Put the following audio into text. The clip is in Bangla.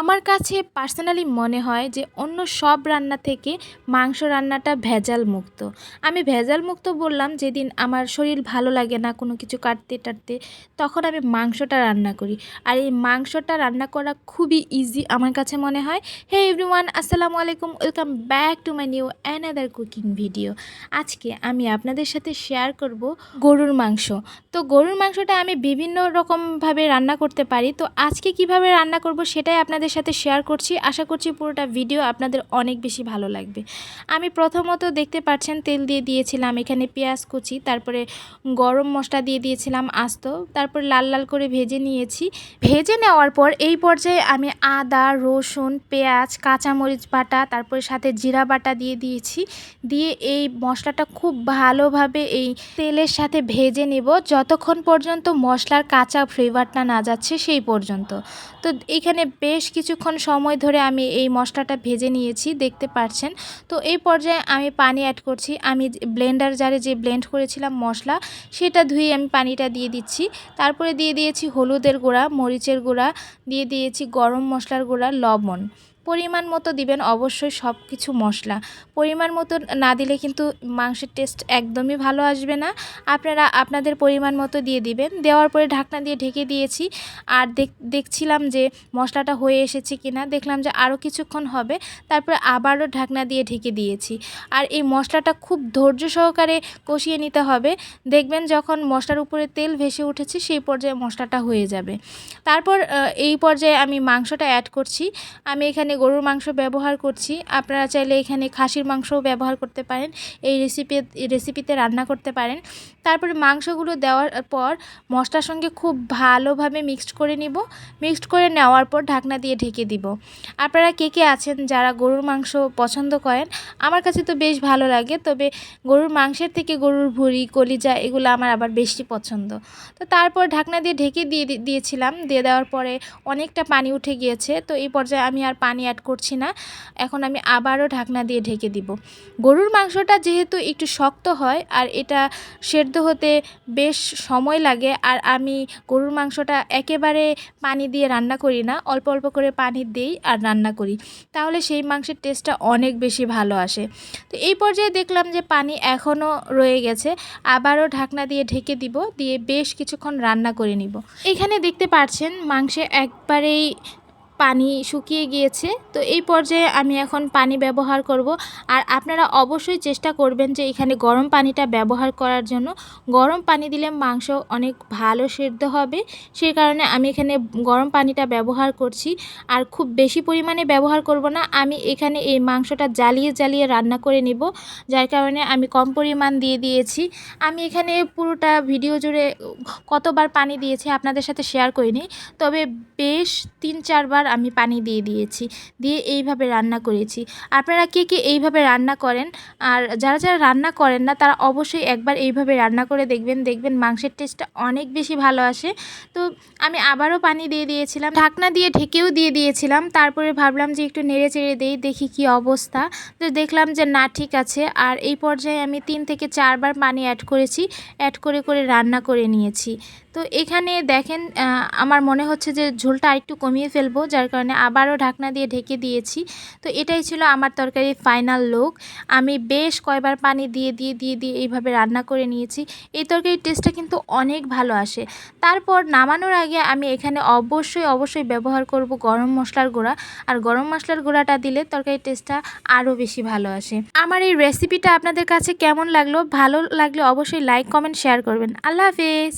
আমার কাছে পার্সোনালি মনে হয় যে অন্য সব রান্না থেকে মাংস রান্নাটা ভেজাল মুক্ত আমি ভেজাল মুক্ত বললাম যেদিন আমার শরীর ভালো লাগে না, কোনো কিছু কাটতে টাটতে, তখন আমি মাংসটা রান্না করি। আর এই মাংসটা রান্না করা খুবই ইজি আমার কাছে মনে হয়। হে এভরিওয়ান আসসালামু আলাইকুম welcome back to my new another cooking video আজকে আমি আপনাদের সাথে শেয়ার করব গরুর মাংস। তো গরুর মাংসটা আমি বিভিন্ন রকমভাবে রান্না করতে পারি। তো আজকে কীভাবে রান্না করব সেটাই আপনাদের সাথে শেয়ার করছি। আশা করছি পুরোটা ভিডিও আপনাদের অনেক বেশি ভালো লাগবে। আমি প্রথমত দেখতে পাচ্ছেন তেল দিয়ে দিয়েছিলাম এখানে পেঁয়াজ কুচি, তারপরে গরম মশলা দিয়ে দিয়েছিলাম আস্ত, তারপর লাল লাল করে ভেজে নিয়েছি। ভেজে নেওয়ার পর এই পর্যায়ে আমি আদা, রসুন, পেঁয়াজ, কাঁচামরিচ বাটা, তারপরে সাথে জিরা বাটা দিয়ে দিয়েছি। দিয়ে এই মশলাটা খুব ভালোভাবে এই তেলের সাথে ভেজে নেব। যতক্ষণ পর্যন্ত মশলার কাঁচা ফ্লেভারটা না যাচ্ছে সেই পর্যন্ত। তো এখানে বেশ কিছুক্ষণ সময় ধরে আমি এই মশলাটা ভেজে নিয়েছি, দেখতে পাচ্ছেন তো এই পর্যায়ে আমি পানি অ্যাড করছি। আমি ব্লেন্ডার জারে যে ব্লেন্ড করেছিলাম মশলা, সেটা ধুয়ে আমি পানিটা দিয়ে দিচ্ছি। তারপরে দিয়ে দিয়েছি হলুদের গুঁড়া, মরিচের গুঁড়া, দিয়ে দিয়েছি গরম মশলার গুঁড়া, লবণ। পরিমাণ মতো দিবেন, অবশ্যই সব কিছু মশলা। পরিমাণ মতো না দিলে কিন্তু মাংসের টেস্ট একদমই ভালো আসবে না। আপনারা, আপনাদের পরিমাণ মতো দিয়ে দিবেন। দেওয়ার পরে ঢাকনা দিয়ে ঢেকে দিয়েছি। আর দেখছিলাম যে মশলাটা হয়ে এসেছে কিনা, দেখলাম যে আরও কিছুক্ষণ হবে। তারপরে আবারও ঢাকনা দিয়ে ঢেকে দিয়েছি। আর এই মশলাটা খুব ধৈর্য সহকারে কষিয়ে নিতে হবে। দেখবেন যখন মশলার উপরে তেল ভেসে উঠেছে, সেই পর্যায়ে মশলাটা হয়ে যাবে। তারপর এই পর্যায়ে আমি মাংসটা অ্যাড করছি। আমি এখানে গরুর মাংস ব্যবহার করছি। আপনারা চাইলে এখানে খাসির মাংসও ব্যবহার করতে পারেন। এই রেসিপি রেসিপিতে রান্না করতে পারেন। তারপরে মাংসগুলো দেওয়ার পর মশলার সঙ্গে খুব ভালোভাবে মিক্সড করে নিব। মিক্সড করে নেওয়ার পর ঢাকনা দিয়ে ঢেকে দিব। আপনারা কে কে আছেন যারা গরুর মাংস পছন্দ করেন, আমার কাছে তো বেশ ভালো লাগে। তবে গরুর মাংসের থেকে গরুর ভুড়ি, কলিজা এগুলো আমার আবার বেশি পছন্দ। তো তারপর ঢাকনা দিয়ে ঢেকে দিয়ে দিয়েছিলাম। দিয়ে দেওয়ার পরে অনেকটা পানি উঠে গিয়েছে। তো এই পর্যায়ে আমি আর পানি অ্যাড করছি না, এখন আমি আবারও ঢাকনা দিয়ে ঢেকে দিব। গরুর মাংসটা যেহেতু একটু শক্ত হয় আর এটা সেদ্ধ হতে বেশ সময় লাগে আর আমি গরুর মাংসটা একেবারে পানি দিয়ে রান্না করি না, অল্প অল্প করে পানি দিই আর রান্না করি। তাহলে সেই মাংসের টেস্টটা অনেক বেশি ভালো আসে। তো এই পর্যায়ে দেখলাম যে পানি এখনও রয়ে গেছে, আবারও ঢাকনা দিয়ে ঢেকে দিব, দিয়ে বেশ কিছুক্ষণ রান্না করে নিব। এখানে দেখতে পাচ্ছেন মাংসে একবারেই পানি শুকিয়ে গিয়েছে। তো এই পর্যায়ে আমি এখন পানি ব্যবহার করব। আর আপনারা অবশ্যই চেষ্টা করবেন যে এখানে গরম পানিটা ব্যবহার করার জন্য। গরম পানি দিলে মাংস অনেক ভালো সেদ্ধ হবে। সেই কারণে আমি এখানে গরম পানিটা ব্যবহার করছি। আর খুব বেশি পরিমাণে ব্যবহার করব না। আমি এখানে এই মাংসটা জ্বালিয়ে জ্বালিয়ে রান্না করে নিব। যার কারণে আমি কম পরিমাণ দিয়ে দিয়েছি। আমি এখানে পুরোটা ভিডিও জুড়ে কতবার পানি দিয়েছি আপনাদের সাথে শেয়ার করিনি। তবে বেশ তিন চারবার আমি পানি দিয়ে দিয়েছি, দিয়ে এইভাবে রান্না করেছি। আপনারা কে কে এইভাবে রান্না করেন? আর যারা যারা রান্না করেন না, তারা অবশ্যই একবার এইভাবে রান্না করে দেখবেন দেখবেন মাংসের টেস্টটা অনেক বেশি ভালো আসে। তো আমি আবারও পানি দিয়ে দিয়েছিলাম, ঢাকনা দিয়ে ঢেকেও দিয়ে দিয়েছিলাম, তারপরে ভাবলাম যে একটু নেড়ে চেড়ে দিই, দেখি কি অবস্থা। তো দেখলাম যে না, ঠিক আছে। আর এই পর্যায়ে আমি তিন থেকে চারবার পানি অ্যাড করেছি অ্যাড করে করে রান্না করে নিয়েছি। তো এখানে দেখেন আমার মনে হচ্ছে যে ঝোলটা আরেকটু কমিয়ে ফেলব যার কারণে আবারও ঢাকনা দিয়ে ঢেকে দিয়েছি। তো এটাই ছিল আমার তরকারির ফাইনাল লুক আমি বেশ কয়বার পানি দিয়ে দিয়ে দিয়ে দিয়ে এইভাবে রান্না করে নিয়েছি। এই তরকারির টেস্টটা কিন্তু অনেক ভালো আসে। তারপর নামানোর আগে আমি এখানে অবশ্যই অবশ্যই ব্যবহার করব গরম মশলার গুঁড়া। আর গরম মশলার গুঁড়াটা দিলে তরকারির টেস্টটা আরও বেশি ভালো আসে। আমার এই রেসিপিটা আপনাদের কাছে কেমন লাগল? ভালো লাগলে অবশ্যই লাইক কমেন্ট শেয়ার করবেন। আল্লাহ হাফেজ!